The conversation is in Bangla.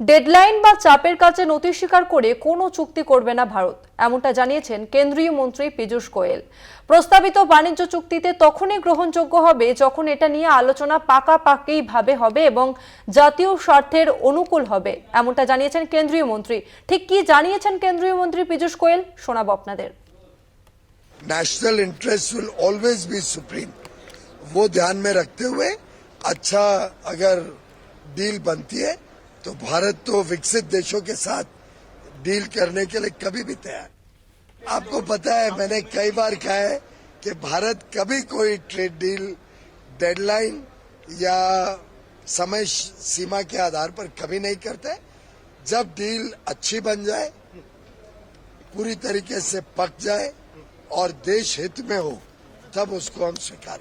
ডেডলাইন বা চাপের কাছে নথি স্বীকার করে কোনো চুক্তি করবে না ভারত এমনটা জানিয়েছেন কেন্দ্রীয় মন্ত্রী পীযূষ গোয়েল প্রস্তাবিত বাণিজ্য চুক্তিতে তখনই গ্রহণযোগ্য হবে যখন এটা নিয়ে আলোচনা পাকাপাকিভাবে হবে এবং জাতীয় স্বার্থের অনুকূল হবে এমনটা জানিয়েছেন কেন্দ্রীয় মন্ত্রী ঠিক কি জানিয়েছেন কেন্দ্রীয় মন্ত্রী পীযূষ গোয়েল শোনাবো আপনাদের national interest will always be supreme वो ध्यान में रखते हुए अच्छा अगर डील बनती है तो भारत तो विकसित देशों के साथ डील करने के लिए कभी भी तैयार। आपको पता है, मैंने कई बार कहा है कि भारत कभी कोई ट्रेड डील, डेडलाइन या समय सीमा के आधार पर कभी नहीं करते जब डील अच्छी बन जाए, पूरी तरीके से पक जाए और देश हित में हो, तब उसको हम स्वीकार